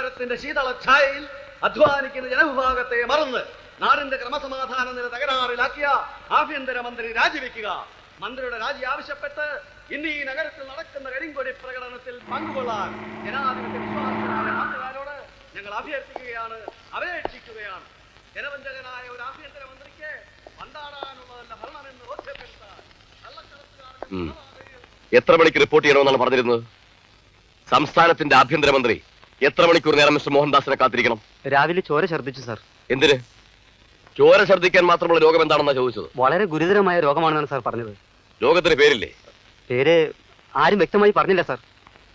അധികാരത്തിന്റെ ശീതള ഛായയിൽ അധ്വാനിക്കുന്ന ജനവിഭാഗത്തെ മറന്ന് നാടിന്റെ ക്രമസമാധാന നില തകരാറിലാക്കിയ ആഭ്യന്തരമന്ത്രി രാജിവെക്കുക. മന്ത്രിയുടെ രാജി ആവശ്യപ്പെട്ട് ഇന്ന് ഈ നഗരത്തിൽ നടക്കുന്ന കരിങ്കൊടി പ്രകടനത്തിൽ പങ്കുകൊള്ളാൻ ജനാധിപത്യ വിശ്വാസമായ നാട്ടുകാരോട് ഞങ്ങൾ അഭ്യർത്ഥിക്കുകയാണ് അപേക്ഷിക്കുകയാണ്. ജനവഞ്ചകനായ ഒരു ആഭ്യന്തരമന്ത്രിക്ക് പണ്ടാടാനുള്ളതല്ല ഉം. കൊലപാതകങ്ങൾ എത്ര മണിക്ക് റിപ്പോർട്ട് ചെയ്യണമെന്നാണ് പറഞ്ഞിരുന്നത്? സംസ്ഥാനത്തിന്റെ ആഭ്യന്തരമന്ത്രി എത്ര മണിക്കൂർ നേരം മിസ്റ്റർ മോഹൻദാസിനെ കാത്തിരിക്കണം? രാവിലെ ചോര ഛർദ്ദിച്ചു സാർ. എന്തിന്? ചോര ഛർദ്ദിക്കാൻ മാത്രമുള്ള രോഗം എന്താണെന്നാ ചോദിച്ചത്? വളരെ ഗുരുതരമായ രോഗമാണെന്നാണ് സാർ പറഞ്ഞത്. രോഗത്തിന് പേരില്ലേ? പേര് ആരും വ്യക്തമായി പറഞ്ഞില്ല സാർ.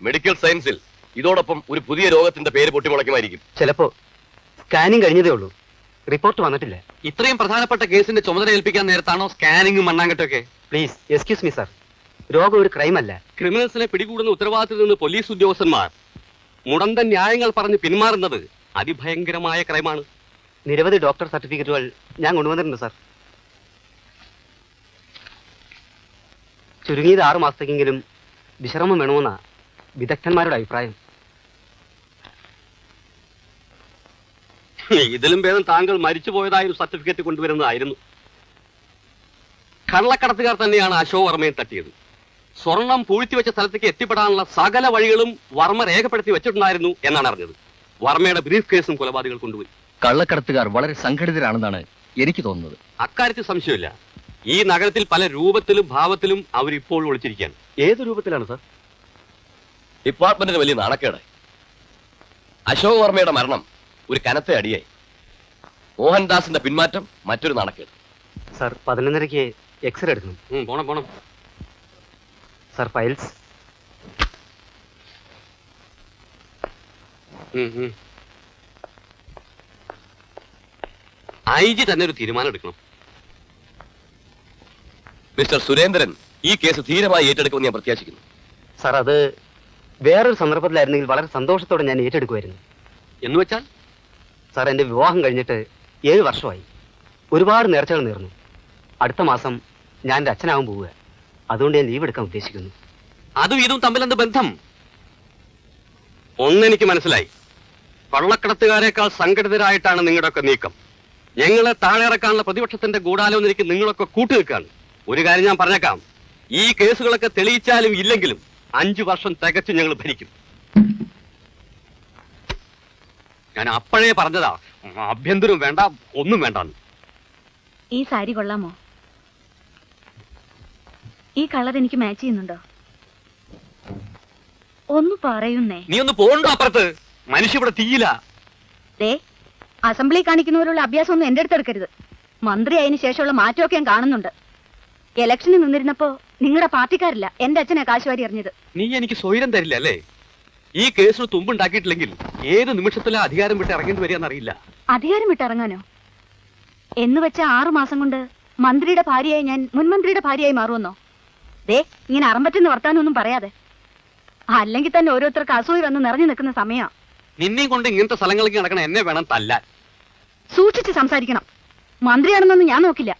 മെഡിക്കൽ സയൻസിൽ ഇതോടൊപ്പം ഒരു പുതിയ രോഗത്തിന്റെ പേര് പൊട്ടിമുളയ്ക്കുമായിരിക്കും. ചിലപ്പോ സ്കാനിങ് കഴിഞ്ഞതേ ഉള്ളൂ. റിപ്പോർട്ട് വന്നിട്ടില്ല. ഇത്രയും പ്രധാനപ്പെട്ട കേസിന്റെ ചുമതല ഏൽപ്പിക്കാൻ നേരത്താണോ സ്കാനിങ്ങും മണ്ണാങ്കട്ടൊക്കെ? പ്ലീസ് എക്സ്ക്യൂസ് മീ സാർ രോഗം ഒരു ക്രൈം അല്ല. ക്രിമിനൽസിനെ പിടികൂടുന്ന ഉത്തരവാദിത്തത്തിൽ നിന്ന് പോലീസ് ഉദ്യോഗസ്ഥന്മാർ മുടന്തൻ ന്യായങ്ങൾ പറഞ്ഞ് പിന്മാറുന്നത് അതിഭയങ്കരമായ ക്രൈമാണ്. നിരവധി ഡോക്ടർ സർട്ടിഫിക്കറ്റുകൾ ഞാൻ കൊണ്ടുവന്നിട്ടുണ്ട് സാർ. ചുരുങ്ങിയത് ആറു മാസത്തേക്കെങ്കിലും വിശ്രമം വേണമെന്നാ വിദഗ്ധന്മാരുടെ അഭിപ്രായം. ഇതിലും ഭേദം താങ്കൾ മരിച്ചുപോയതായ ഒരു സർട്ടിഫിക്കറ്റ് കൊണ്ടുവരുന്നതായിരുന്നു. കള്ളക്കടത്തുകാർ തന്നെയാണ് അശോക് വർമ്മയെ തട്ടിയത്. സ്വർണം പൂഴ്ത്തിവെച്ച സ്ഥലത്തേക്ക് എത്തിപ്പെടാനുള്ള സകല വഴികളും വർമ്മ രേഖപ്പെടുത്തി വെച്ചിട്ടുണ്ടായിരുന്നു എന്നാണ് അറിഞ്ഞത്. വർമ്മയുടെ ബ്രീഫ് കേസും കൊലപാതകൾ കൊണ്ടുപോയി. കള്ളക്കടത്തുകാർ വളരെ സംഘടിതരാണെന്നാണ് എനിക്ക് തോന്നുന്നത്. അക്കാര്യത്തിൽ സംശയമില്ല. ഈ നഗരത്തിൽ പല രൂപത്തിലും ഭാവത്തിലും അവരിപ്പോൾ ഒളിച്ചിരിക്കുകയാണ്. ഏത് രൂപത്തിലാണ് സാർ? ഡിപ്പാർട്ട്മെന്റിന് വലിയ നാണക്കേട് അശോക് വർമ്മയുടെ മരണം ഒരു കനത്ത അടിയായി. മോഹൻദാസിന്റെ പിന്മാറ്റം മറ്റൊരു നാണക്കേട്. സാർ പതിനൊന്നരയ്ക്ക് എക്സ്റേ എടുക്കണം. പോണം പോണം. സാർ ഫയൽസ് ഐ ജി തന്നെ ഒരു തീരുമാനം എടുക്കണം. മിസ്റ്റർ സുരേന്ദ്രൻ ഈ കേസ് ധീരമായി ഏറ്റെടുക്കുമെന്ന് ഞാൻ പ്രത്യാശിക്കുന്നു. സാർ അത് വേറൊരു സന്ദർഭത്തിലായിരുന്നെങ്കിൽ വളരെ സന്തോഷത്തോടെ ഞാൻ ഏറ്റെടുക്കുമായിരുന്നു. എന്ന് വെച്ചാൽ? സാർ എന്റെ വിവാഹം കഴിഞ്ഞിട്ട് ഏഴ് വർഷമായി. ഒരുപാട് നേർച്ചകൾ നേർന്നു. അടുത്ത മാസം ഞാൻ എന്റെ അച്ഛനാവും പോവുക അതുകൊണ്ട് ഞാൻ ലീവ് എടുക്കാൻ ഉദ്ദേശിക്കുന്നു. അതും ഇതും തമ്മിൽ എന്ത് ബന്ധം? ഒന്നെനിക്ക് മനസ്സിലായി. പള്ളക്കടത്തുകാരേക്കാൾ സംഘടിതരായിട്ടാണ് നിങ്ങളുടെയൊക്കെ നീക്കം. ഞങ്ങളെ താഴെയിറക്കാനുള്ള പ്രതിപക്ഷത്തിന്റെ ഗൂഢാലോചനയ്ക്ക് നിങ്ങളൊക്കെ കൂട്ടുനിൽക്കാണ് ഒരു കാര്യം ഞാൻ പറഞ്ഞേക്കാം. ഈ കേസുകളൊക്കെ തെളിയിച്ചാലും ഇല്ലെങ്കിലും അഞ്ചു വർഷം തികച്ചും ഞങ്ങൾ ഭരിക്കും. ഞാൻ അപ്പോഴേ പറഞ്ഞതാ. ആഭ്യന്തരം വേണ്ട ഒന്നും വേണ്ടെന്ന്. ഈ സാരി കൊള്ളാമോ? ഈ കളർ എനിക്ക് മാച്ച് ചെയ്യുന്നുണ്ടോ? ഒന്ന് പറയുന്നേ. നീ ഒന്ന് പോണ്ടോ അപ്പുറത്ത്? മനുഷ്യ ഇവിടെ തീയില. ദേ അസംബ്ലി കാണിക്കുന്നവരുള്ള അഭ്യാസം ഒന്നും എന്റെ അടുത്ത് എടുക്കരുത്. മന്ത്രി അതിന് ശേഷമുള്ള മാറ്റമൊക്കെ ഞാൻ കാണുന്നുണ്ട്. ഇലക്ഷന് നിന്നിരുന്നപ്പോ നിങ്ങളുടെ പാർട്ടിക്കാരില്ല എന്റെ അച്ഛനെ കാശുവാരി എറിഞ്ഞത്. നീ എനിക്ക് സ്വൈരം തരില്ല അല്ലേ? ഈ കേസിന് തുമ്പുണ്ടാക്കിയിട്ടില്ലെങ്കിൽ ഏത് നിമിഷത്തിലും അധികാരം വിട്ട് ഇറങ്ങേണ്ടി വരികയെന്നറിയില്ല അധികാരം വിട്ട് ഇറങ്ങാനോ? എന്ന് വെച്ച ആറു മാസം കൊണ്ട് മന്ത്രിയുടെ ഭാര്യയായി ഞാൻ മുൻമന്ത്രിയുടെ ഭാര്യയായി മാറുമെന്നോ? ദേ ഇങ്ങനെ അറമ്പറ്റുന്ന വർത്താനൊന്നും പറയാതെ. അല്ലെങ്കിൽ തന്നെ ഓരോരുത്തർക്ക് അസൂയ വന്ന് നിറഞ്ഞു നിൽക്കുന്ന സമയം. നിന്നെയും കൊണ്ട് ഇങ്ങനത്തെ സ്ഥലങ്ങളിലേക്ക് നടക്കണ എന്നെ വേണം തല്ലാൻ. സൂക്ഷിച്ച് സംസാരിക്കണം. മന്ത്രിയാണെന്നൊന്നും ഞാൻ നോക്കില്ല.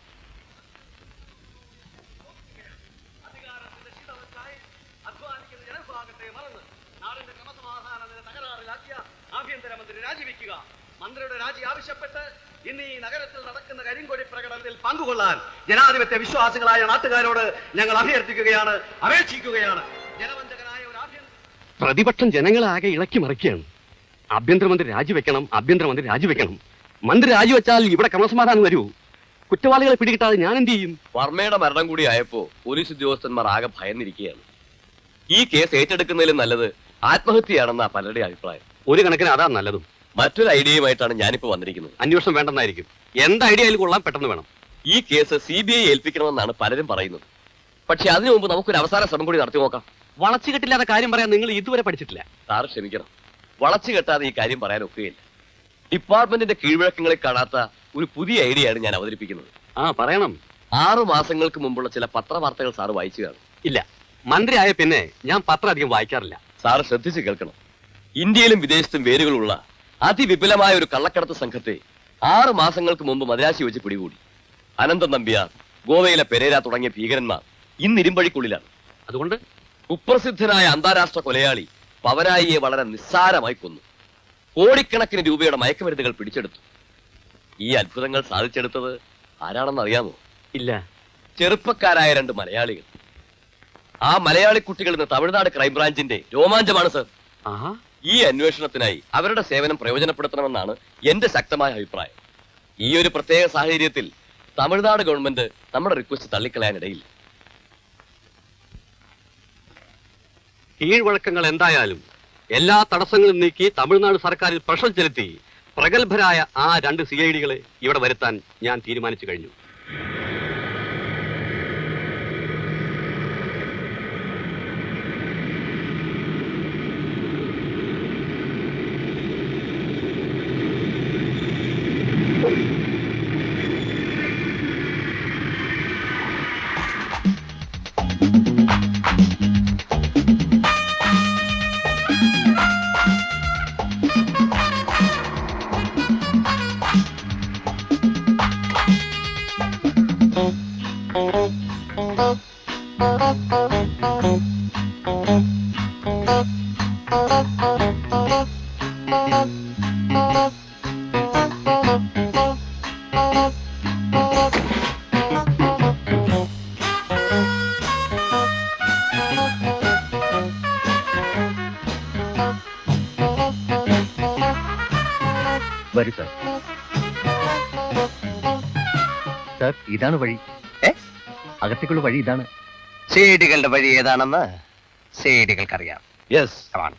മന്ത്രിയുടെ രാജി ആവശ്യപ്പെട്ട് ഇന്ന് ഈ നഗരത്തിൽ നടക്കുന്ന കരിങ്കൊടി പ്രകടനത്തിൽ പങ്കുകൊള്ളാൻ ജനാധിപത്യ വിശ്വാസികളായ നാട്ടുകാരോട് ഞങ്ങൾ അഭ്യർത്ഥിക്കുകയാണ് അപേക്ഷിക്കുകയാണ്. ജനവഞ്ചകനായ ഒരു ആഭ്യന്തര പ്രതിപക്ഷം ജനങ്ങളാകെ ആകെ ഇളക്കി മറിക്കുകയാണ്. ആഭ്യന്തരമന്ത്രി രാജിവെക്കണം ആഭ്യന്തരമന്ത്രി രാജിവെക്കണം. മന്ത്രി രാജിവെച്ചാൽ ഇവിടെ ക്രമസമാധാനം വരൂ. കുറ്റവാളികളെ പിടികിട്ടാതെ ഞാൻ എന്ത് ചെയ്യും? വർമ്മയുടെ മരണം കൂടി ആയപ്പോ പോലീസ് ഉദ്യോഗസ്ഥന്മാർ ആകെ ഭയന്നിരിക്കുകയാണ്. ഈ കേസ് ഏറ്റെടുക്കുന്നതിലും നല്ലത് ആത്മഹത്യയാണെന്നാ പലരുടെ അഭിപ്രായം. ഒരു കണക്കിന് അതാ നല്ലതും. മറ്റൊരു ഐഡിയയുമായിട്ടാണ് ഞാനിപ്പോ വന്നിരിക്കുന്നത്. അന്വേഷണം വേണ്ടെന്നായിരിക്കും. എന്ത് ഐഡിയ അതിൽ കൊള്ളാൻ പെട്ടെന്ന് വേണം. ഈ കേസ് സി ബി ഐ ഏൽപ്പിക്കണമെന്നാണ് പലരും പറയുന്നത്. പക്ഷെ അതിനു മുമ്പ് നമുക്കൊരു അവസാന ശ്രമം കൂടി നടത്തി നോക്കാം. വളച്ചുകെട്ടില്ലാത്ത കാര്യം പറയാൻ നിങ്ങൾ ഇതുവരെ പഠിച്ചിട്ടില്ല. സാറ് ക്ഷമിക്കണം. വളച്ചു കെട്ടാതെ ഈ കാര്യം പറയാൻ ഒക്കുകയില്ല. ഡിപ്പാർട്ട്മെന്റിന്റെ കീഴ്വഴക്കങ്ങളിൽ കാണാത്ത ഒരു പുതിയ ഐഡിയയാണ് ഞാൻ അവതരിപ്പിക്കുന്നത്. ആ പറയണം. ആറു മാസങ്ങൾക്ക് മുമ്പുള്ള ചില പത്രവാർത്തകൾ സാറ് വായിച്ചു കാണും. ഇല്ല. മന്ത്രി ആയ പിന്നെ ഞാൻ പത്രം അധികം വായിക്കാറില്ല. സാറ് ശ്രദ്ധിച്ച് കേൾക്കണം. ഇന്ത്യയിലും വിദേശത്തും വേരുകളുള്ള അതിവിപുലമായ ഒരു കള്ളക്കടത്ത് സംഘത്തെ ആറ് മാസങ്ങൾക്ക് മുമ്പ് മദ്രാശി വെച്ച് പിടികൂടി. അനന്തൻ നമ്പ്യാർ ഗോവയിലെ പെരേര തുടങ്ങിയ ഭീകരന്മാർ ഇന്ന് ഇരുമ്പഴിക്കുള്ളിലാണ്. അതുകൊണ്ട് കുപ്രസിദ്ധനായ അന്താരാഷ്ട്ര കൊലയാളി പവരായിയെ വളരെ നിസ്സാരമായി കൊന്നു. കോടിക്കണക്കിന് രൂപയുടെ മയക്കുമരുന്നുകൾ പിടിച്ചെടുത്തു. ഈ അത്ഭുതങ്ങൾ സാധിച്ചെടുത്തത് ആരാണെന്ന് അറിയാമോ? ഇല്ല. ചെറുപ്പക്കാരായ രണ്ട് മലയാളികൾ. ആ മലയാളി കുട്ടികൾ ഇന്ന് തമിഴ്നാട് ക്രൈംബ്രാഞ്ചിന്റെ രോമാഞ്ചമാണ് സർ. ആഹാ. ഈ അന്വേഷണത്തിനായി അവരുടെ സേവനം പ്രയോജനപ്പെടുത്തണമെന്നാണ് എന്റെ ശക്തമായ അഭിപ്രായം. ഈ ഒരു പ്രത്യേക സാഹചര്യത്തിൽ തമിഴ്നാട് ഗവൺമെന്റ് നമ്മുടെ റിക്വസ്റ്റ് തള്ളിക്കളയാനിടയില്ല. കീഴ്വഴക്കങ്ങൾ എന്തായാലും എല്ലാ തടസ്സങ്ങളും നീക്കി തമിഴ്നാട് സർക്കാരിൽ പ്രഷർ ചെലുത്തി പ്രഗത്ഭരായ ആ രണ്ട് സി ഐ ഡികളെ ഇവിടെ വരുത്താൻ ഞാൻ തീരുമാനിച്ചു കഴിഞ്ഞു. ഇതാണ് വഴി. ഏ? അകത്തേക്കുള്ള വഴി ഇതാണ്. സേഡികളുടെ വഴി ഏതാണെന്ന് സേഡികൾക്കറിയാം. യെസ് കമാണ്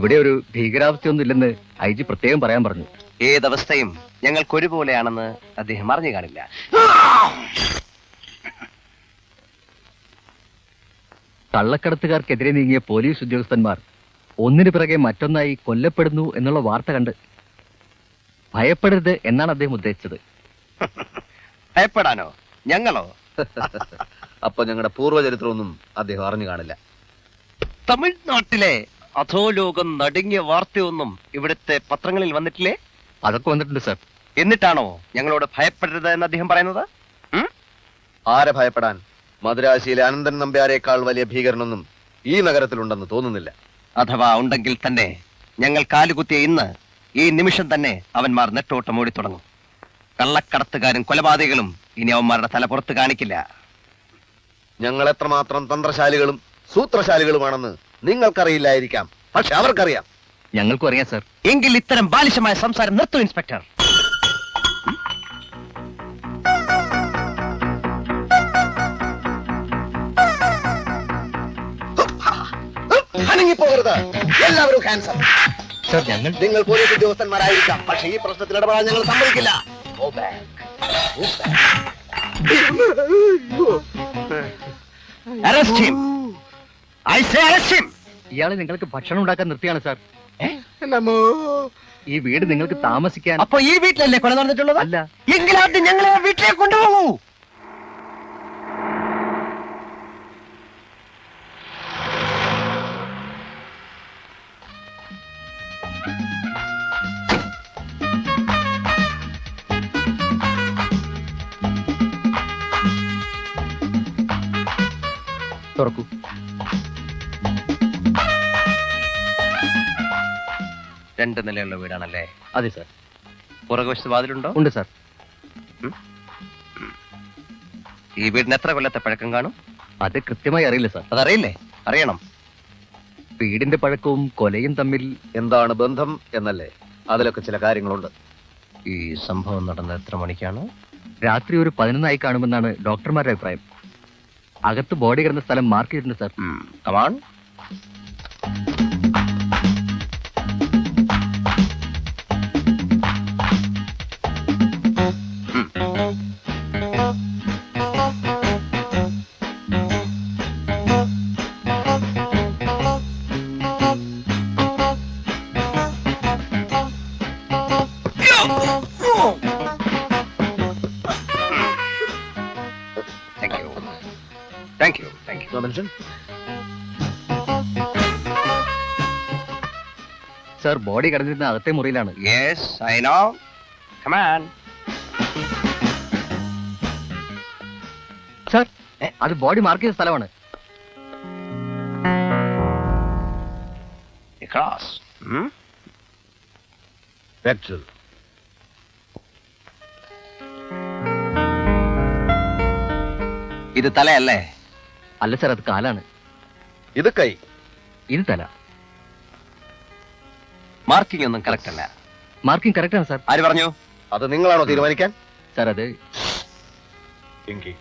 ഇവിടെ ഒരു ഭീകരാവസ്ഥയൊന്നും ഇല്ലെന്ന് ഐ ജി പ്രത്യേകം പറയാൻ പറഞ്ഞു. ഏതവസ്ഥയും ഞങ്ങൾക്കൊരുപോലെയാണെന്ന് അദ്ദേഹം അറിഞ്ഞു കാണില്ല. കള്ളക്കടത്തുകാർക്കെതിരെ നീങ്ങിയ പോലീസ് ഉദ്യോഗസ്ഥന്മാർ ഒന്നിനു പിറകെ മറ്റൊന്നായി കൊല്ലപ്പെടുന്നു എന്നുള്ള വാർത്ത കണ്ട് ഭയപ്പെടരുത് എന്നാണ് അദ്ദേഹം ഉദ്ദേശിച്ചത്. ഭയപ്പെടാനോ? ഞങ്ങളോ? അപ്പൊ ഞങ്ങളുടെ പൂർവചരിത്രമൊന്നും അദ്ദേഹം അറിഞ്ഞു കാണില്ല. തമിഴ്നാട്ടിലെ അധോലോകം നടുങ്ങിയ വാർത്തയൊന്നും ഇവിടുത്തെ പത്രങ്ങളിൽ വന്നിട്ടില്ലേ? അതൊക്കെ വന്നിട്ടുണ്ട് സാർ. എന്നിട്ടാണോ ഞങ്ങളോട് ഭയപ്പെടരുത് എന്ന് അദ്ദേഹം പറയുന്നത്? ഉം? ആരെ ഭയപ്പെടാൻ? മദുരാശിയിലെ അനന്തൻ നമ്പ്യാരേക്കാൾ വലിയ ഭീകരനൊന്നും ഈ നഗരത്തിലുണ്ടെന്ന് തോന്നുന്നില്ല. അഥവാ ഉണ്ടെങ്കിൽ തന്നെ ഞങ്ങൾ കാലുകുത്തിയ ഇന്ന് ഈ നിമിഷം തന്നെ അവന്മാർ നെട്ടോട്ടം ഓടി തുടങ്ങും കള്ളക്കടത്തുകാരും കൊലപാതകളും ഇനി അവന്മാരുടെ തല പുറത്ത് കാണിക്കില്ല. ഞങ്ങൾ എത്രമാത്രം തന്ത്രശാലികളും സൂത്രശാലികളുമാണെന്ന് നിങ്ങൾക്കറിയില്ലായിരിക്കാം. പക്ഷെ അവർക്കറിയാം. ഞങ്ങൾക്കും അറിയാം സർ. എങ്കിൽ ഇത്തരം ബാലിശമായ സംസാരം നിർത്തും ഇൻസ്പെക്ടർ. അനങ്ങിപ്പോകരുത്. എല്ലാവരും ക്യാൻസർ സർ ഞങ്ങൾ നിങ്ങൾ പോലീസ് ഉദ്യോഗസ്ഥന്മാരായിരിക്കാം. പക്ഷെ ഈ പ്രശ്നത്തിൽ ഇടപെടാൻ ഞങ്ങൾ സമ്മതിക്കില്ല. Arrest him I say arrest him ഇയാളെ നിങ്ങൾക്ക് ഭക്ഷണം ഉണ്ടാക്കാൻ നിർത്തിയാണ് സാർ. ഈ വീട് നിങ്ങൾക്ക് താമസിക്കാൻ അപ്പൊ ഈ വീട്ടിലല്ലേ കൊല നടന്നിട്ടുള്ളത്? അല്ല. എങ്കിലും ആദ്യം ഞങ്ങളെ വീട്ടിലേക്ക് കൊണ്ടുപോകൂ. നിലയുള്ള വീടാണല്ലേ? അതെ സാർ. പുറകുവശത്ത് വാതിലുണ്ടോ? ഉണ്ട് സാർ. ഈ വീടിന് എത്ര കൊല്ലത്തെ പഴക്കം കാണും? അത് കൃത്യമായി അറിയില്ല സാർ. അതറിയില്ലേ? അറിയണം. വീടിന്റെ പഴക്കവും കൊലയും തമ്മിൽ എന്താണ് ബന്ധം എന്നല്ലേ? അതിലൊക്കെ ചില കാര്യങ്ങളുണ്ട്. ഈ സംഭവം നടന്നത് എത്ര മണിക്കാണ്? രാത്രി ഒരു പതിനൊന്നായി കാണുമെന്നാണ് ഡോക്ടർമാരുടെ അഭിപ്രായം. അകത്ത് ബോഡി കിടന്ന സ്ഥലം മാർക്ക് ചെയ്തിട്ടുണ്ട് സാർ. കമാൺ സർ ബോഡി കിടന്നിരുന്ന അകത്തെ മുറിയിലാണ്. Yes I know come on sir അത് ബോഡി മാർക്ക് ചെയ്ത സ്ഥലമാണ്. Cross Factual. ഇത് തലയല്ലേ? അല്ല സർ അത് കാലാണ്. ഇത് കൈ. ഇത് തല. മാർക്കിംഗ് ഒന്നും കറക്റ്റ് അല്ല. മാർക്കിംഗ് കറക്റ്റ് ആണ് സാർ ആര് പറഞ്ഞു? അത് നിങ്ങളാണോ തീരുമാനിക്കാൻ? സാർ അത് എങ്കിൽ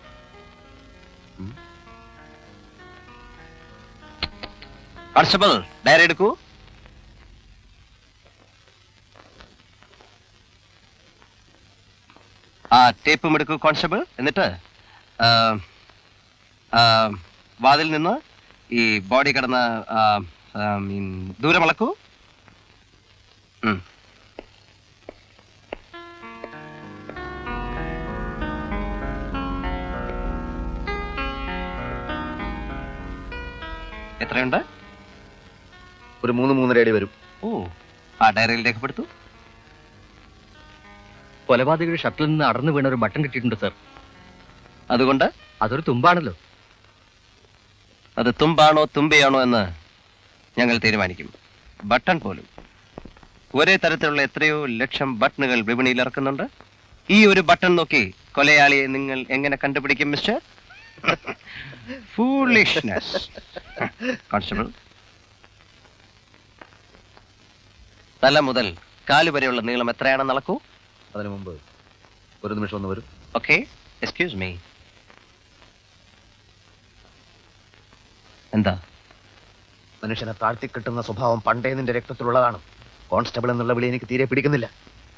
കോൺസ്റ്റബിൾ ഡയറി എടുക്കൂ. ആ ടേപ്പും എടുക്കൂ കോൺസ്റ്റബിൾ എന്നിട്ട് വാതിൽ നിന്ന് ഈ ബോഡി കിടന്ന് മീൻ ദൂരം അളക്കൂ. എത്രയുണ്ട്? ഒരു മൂന്ന് മൂന്നര അടി വരും. ഓ ആ ഡയറിയിൽ രേഖപ്പെടുത്തു. കൊലപാതകയുടെ ഷട്ടിൽ നിന്ന് അടർന്നു വീണ ഒരു ബട്ടൺ കിട്ടിയിട്ടുണ്ട് സർ. അതുകൊണ്ട്? അതൊരു തുമ്പാണല്ലോ. അത് തുമ്പാണോ തുമ്പയാണോ എന്ന് ഞങ്ങൾ തീരുമാനിക്കും. ബട്ടൺ പോലും. ഒരേ തരത്തിലുള്ള എത്രയോ ലക്ഷം ബട്ടണുകൾ വിപണിയിൽ ഇറക്കുന്നുണ്ട്. ഈ ഒരു ബട്ടൺ നോക്കി കൊലയാളിയെ നിങ്ങൾ എങ്ങനെ കണ്ടുപിടിക്കും മിസ്റ്റർ? ഫൂളിഷ്നെസ് കോൺസ്റ്റബിൾ തല മുതൽ കാൽ വരെയുള്ള നീളം എത്രയാണെന്ന് അളക്കൂ അതിനു മുമ്പ് ഒരു നിമിഷം ഒന്ന് വരും. ഓക്കെ എക്സ്ക്യൂസ് മീ എന്താ? മനുഷ്യനെ താഴ്ത്തിക്കിട്ടുന്ന സ്വഭാവം പണ്ടേ നിന്റെ രക്തത്തിലുള്ളതാണ്. കോൺസ്റ്റബിൾ എന്നുള്ള വിളി എനിക്ക് തീരെ പിടിക്കുന്നില്ല.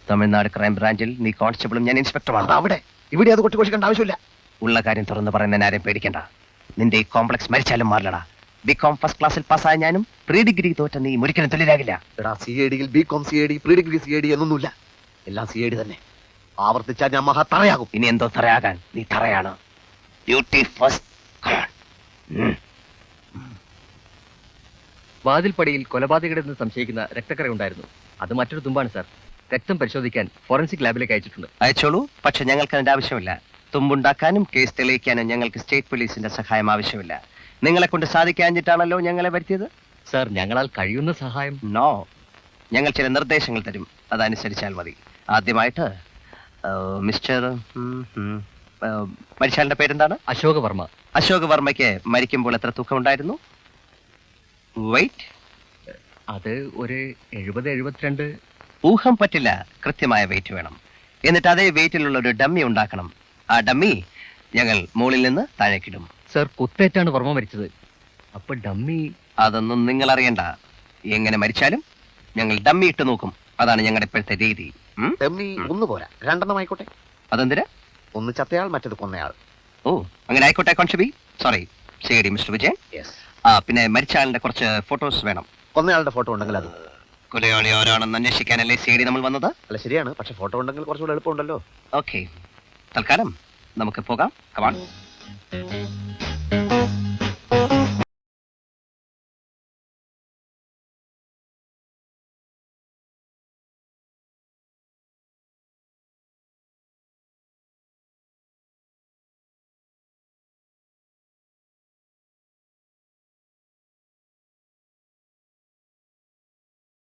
തമിഴ്നാട് ക്രൈം ബ്രാഞ്ചിൽ നീ കോൺസ്റ്റബിളും ഞാൻ ഇൻസ്പെക്ടറുമാണ്. അവിടെ. ഇവിടെ അത് കൊട്ടിക്കൊഴിക്കേണ്ട ആവശ്യമില്ല. ഉള്ള കാര്യം തുറന്ന് പറയുന്നതിന് ആരെയും പേടിക്കണ്ട. നിന്റെ ഈ കോംപ്ലക്സ് മരിച്ചാലും മാറില്ലടാ. ബി കോം ഫസ്റ്റ് ക്ലാസ്സിൽ പാസ്സായ ഞാനും പ്രീ ഡിഗ്രി തോറ്റ നീ ഒരിക്കലും തൊഴിലാകില്ല. എടാ സി എ ഡിയിൽ B com C A D pre degree C A D എന്നൊന്നുമില്ല. എല്ലാം സി എ ഡി തന്നെ. ആവർത്തിച്ചാൽ ഞാൻ മഹാ തറയാകും. ഇനി എന്തോ തറയാകാൻ നീ തറയാണ്. ബ്യൂട്ടി ഫസ്റ്റ് വാതിൽപ്പടിയിൽ കൊലപാതകയുടെ നിന്ന് സംശയിക്കുന്ന രക്തക്കറ ഉണ്ടായിരുന്നു. അത് മറ്റൊരു തുമ്പാണ് സാർ. രക്തം പരിശോധിക്കാൻ ഫോറൻസിക് ലാബിലേക്ക് അയച്ചിട്ടുണ്ട്. അയച്ചോളൂ. പക്ഷെ ഞങ്ങൾക്ക് അതിന്റെ ആവശ്യമില്ല. തുമ്പുണ്ടാക്കാനും കേസ് തെളിയിക്കാനും ഞങ്ങൾക്ക് സ്റ്റേറ്റ് പോലീസിന്റെ സഹായം ആവശ്യമില്ല. നിങ്ങളെ കൊണ്ട് സാധിക്കാഞ്ഞിട്ടാണല്ലോ ഞങ്ങളെ വരുത്തിയത്? സാർ ഞങ്ങളാൽ കഴിയുന്ന സഹായം. നോ. ഞങ്ങൾ ചില നിർദ്ദേശങ്ങൾ തരും. അതനുസരിച്ചാൽ മതി. ആദ്യമായിട്ട് മിസ്റ്റർ മരിച്ചാലിന്റെ പേരെന്താണ് അശോക വർമ്മ അശോക് വർമ്മയ്ക്ക് മരിക്കുമ്പോൾ എത്ര തൂക്കം ഉണ്ടായിരുന്നു വെയിറ്റ് അത് ഒരു എഴുപത് എഴുപത്തിരണ്ട്. ഊഹം പറ്റില്ല. കൃത്യമായ വെയിറ്റ് വേണം. എന്നിട്ട് അതേ വെയിറ്റിലുള്ള ഒരു ഡമ്മി ഉണ്ടാക്കണം. ആ ഡമ്മി ഞങ്ങൾ മുകളിൽ നിന്ന് താഴേക്കിടും. സർ കുത്തേറ്റാണ് വർമ്മ മരിച്ചത്. അപ്പൊ ഡമ്മി അതൊന്നും നിങ്ങൾ അറിയണ്ട എങ്ങനെ മരിച്ചാലും ഞങ്ങൾ ഡമ്മി ഇട്ട് നോക്കും. അതാണ് ഞങ്ങളുടെ ഇപ്പോഴത്തെ രീതി. ഉം? ഡമ്മി ഒന്ന് പോരാ. രണ്ടെണ്ണം ആയിക്കോട്ടെ. അതെന്തിനാ? ഒന്ന് ചത്തയാൾ മറ്റത് കൊന്നയാൾ. ഓ അങ്ങനെ ആയിക്കോട്ടെ കോൺഷബി sorry C D mister Vijayan. Yes ആ പിന്നെ മരിച്ച ആളിന്റെ കുറച്ച് ഫോട്ടോസ് വേണം. കൊന്നയാളുടെ ഫോട്ടോ ഉണ്ടെങ്കിൽ അത്. കൊലയാളി ആരാണെന്ന് അന്വേഷിക്കാനല്ലേ സി ഡി നമ്മൾ വന്നത്? അല്ല ശരിയാണ്. പക്ഷെ ഫോട്ടോ ഉണ്ടെങ്കിൽ കുറച്ചുകൂടെ എളുപ്പമുണ്ടല്ലോ. ഓക്കെ തൽക്കാലം നമുക്ക് പോകാം. കമാൺ